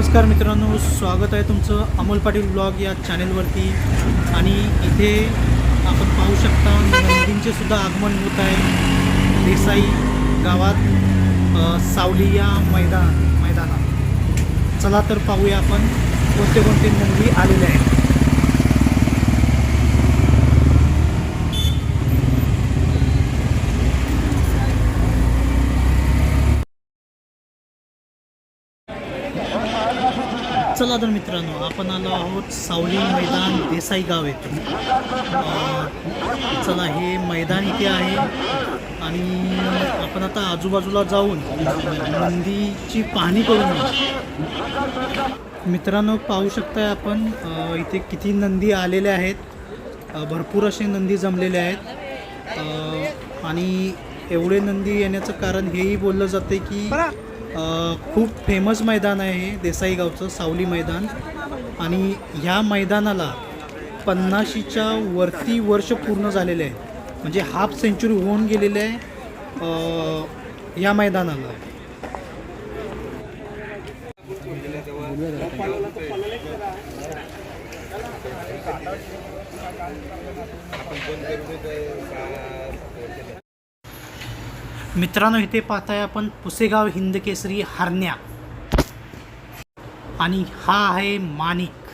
नमस्कार मित्रांनो स्वागत आहे तुमचं अमोल पाटील ब्लॉग या चॅनेलवरती. आणि इथे आपण पाहू शकता नंदींचे सुद्धा आगमन होत आहे. देसाई गावात सावली या मैदान मैदानात. चला तर पाहूया आपण कोणते कोणते नंदी आले आहेत चला तर मित्रांनो आपण आलो आहोत सावली मैदान देसाई गाव येथे. चला हे मैदान इथे आहे आणि आपण आता आजूबाजूला जाऊन नंदीची पाहणी करून मित्रांनो पाहू शकताय आपण इथे किती नंदी आलेल्या आहेत. भरपूर असे नंदी जमलेले आहेत. आणि एवढे नंदी येण्याचं कारण हेही बोललं जाते की खूप फेमस मैदान आहे हे देसाई गावचं सावली मैदान. आणि ह्या मैदानाला पन्नाशीच्या वरती वर्ष पूर्ण झालेले आहे. म्हणजे हाफ सेंचुरी होऊन गेलेले आहे या मैदानाला. मित्रांनो इथे पाहताय आपण पुसेगाव हिंदकेसरी हरण्या. आणि हा आहे माणिक.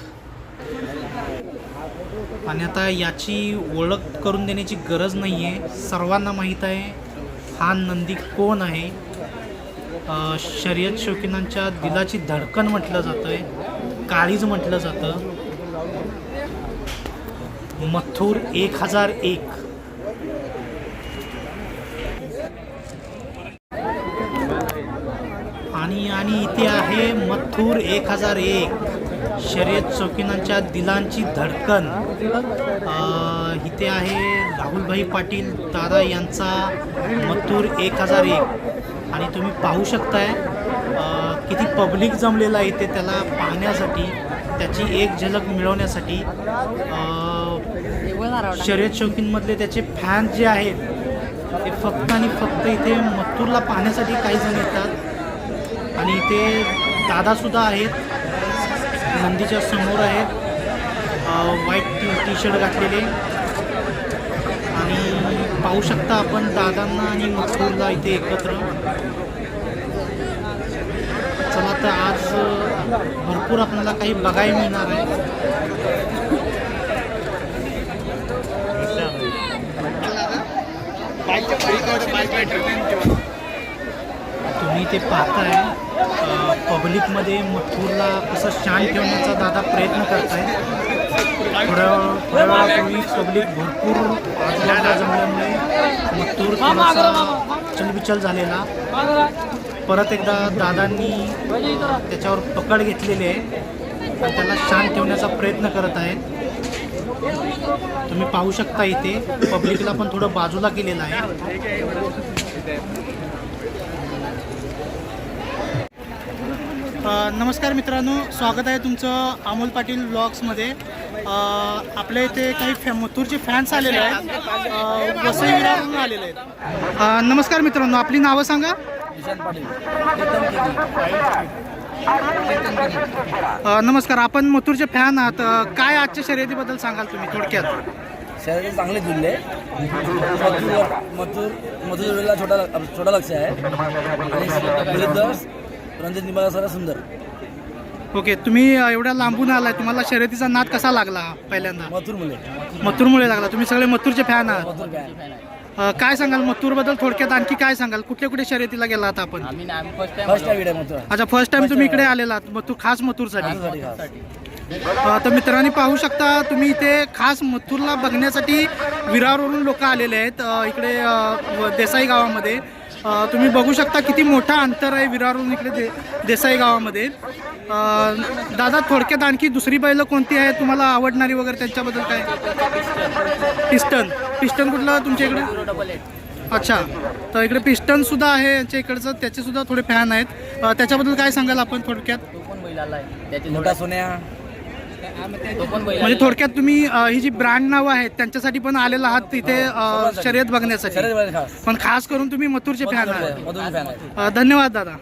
आणि आता याची ओळख करून देण्याची गरज नाही आहे सर्वांना माहीत आहे हा नंदी कोण आहे? शर्यत शौकीनांच्या दिलाची धडकन म्हटलं जातं आहे काळीज म्हटलं जातं. मथुर एक हजार एक. आणि आणि इथे आहे मथुर एक हजार एक. शर्यत चौकीनांच्या दिलांची धडकन. इथे आहे राहुलभाई पाटील दादा यांचा मथुर एक हजार एक. आणि तुम्ही पाहू शकताय किती पब्लिक जमलेला आहे इथे त्याला पाहण्यासाठी त्याची एक झलक मिळवण्यासाठी. शर्यत चौकींमधले त्याचे फॅन जे आहेत ते फक्त आणि फक्त इथे मथुरला पाहण्यासाठी काही जण येतात. आणि इथे दादासुद्धा आहेत. नंदीच्या समोर आहेत. व्हाईट टी टी शर्ट घातलेले. आणि पाहू शकता आपण दादांना आणि मथुरला इथे एकत्र. चला तर आज भरपूर आपल्याला काही बघायला मिळणार आहे. तुम्ही ते पाहताय आहे पब्लिकमध्ये मथुरला कसं शांत ठेवण्याचा दादा प्रयत्न करताय. थोड्या थोड्या वेळापूर्वी पब्लिक भरपूर जमल्यामुळे मथुर थोडासा चलबिचल झालेला. परत एकदा दादांनी त्याच्यावर पकड घेतलेली आहे. आणि त्याला शांत ठेवण्याचा प्रयत्न करत आहेत तुम्ही पाहू शकता इथे पब्लिकला पण थोडं बाजूला केलेलं आहे. नमस्कार मित्रांनो स्वागत आहे तुमचं अमोल पाटील ब्लॉग्समध्ये आपल्या इथे काही फॅ मथुरचे फॅन्स आलेले आहेत. वसई विरारहून आलेले आहेत. नमस्कार मित्रांनो आपली नावं सांगा. नमस्कार आपण मथुरचे फॅन आहात. काय आजच्या शर्यतीबद्दल सांगाल तुम्ही थोडक्यात? शरीर चांगले जुळले मथुर मथुर मथुरला छोटा छोटा लक्ष आहे. आणि विरुद्ध रणजित निंबाळकर सुंदर. ओके तुम्ही अ, एवढ्या लांबून आलाय. तुम्हाला शर्यतीचा नाद कसा लागला पहिल्यांदा? मथुर मुले मथुरमुळे लागला. तुम्ही सगळे मथुरचे फॅन आहात. मथुर काय अ, काय सांगाल मथुरबद्दल थोडक्यात? आणखी काय सांगाल? कुठल्या कुठे शर्यतीला गेला आता आपण? फर्स्ट टाइम आहे मथुर अच्छा फर्स्ट टाइम तुम्ही इकडे आलेला मथुर खास मथुरसाठी. साठी खास. अ, तर मित्रांनी पाहू शकता तुम्ही इथे खास मथुरला बघण्यासाठी विरारवरून लोक आलेले आहेत. अ, इकडे अ, व- देसाई गावामध्ये. तुम्ही बघू शकता किती मोठा अंतर आहे विरारवरून इकडे दे देसाई गावामध्ये. अ, दादा थोडक्यात आणखी दुसरी बैलं कोणती आहे तुम्हाला आवडणारी वगैरे त्यांच्याबद्दल काय? पिस्टन. पिस्टन कुठलं तुमच्या इकडे? अच्छा. तर इकडे पिस्टन सुद्धा आहे यांच्या इकडचं. त्याचे सुद्धा थोडे फॅन आहेत. त्याच्याबद्दल काय सांगाल आपण थोडक्यात? मोठा सोन्या. म्हणजे थोडक्यात तुम्ही अ, ही जी ब्रँड नावं आहेत त्यांच्यासाठी पण आलेला आहात तिथे अ, शर्यत बघण्यासाठी. पण खास करून तुम्ही मथुरचे फॅन आहात. मधून फॅन आहे अ, धन्यवाद दादा.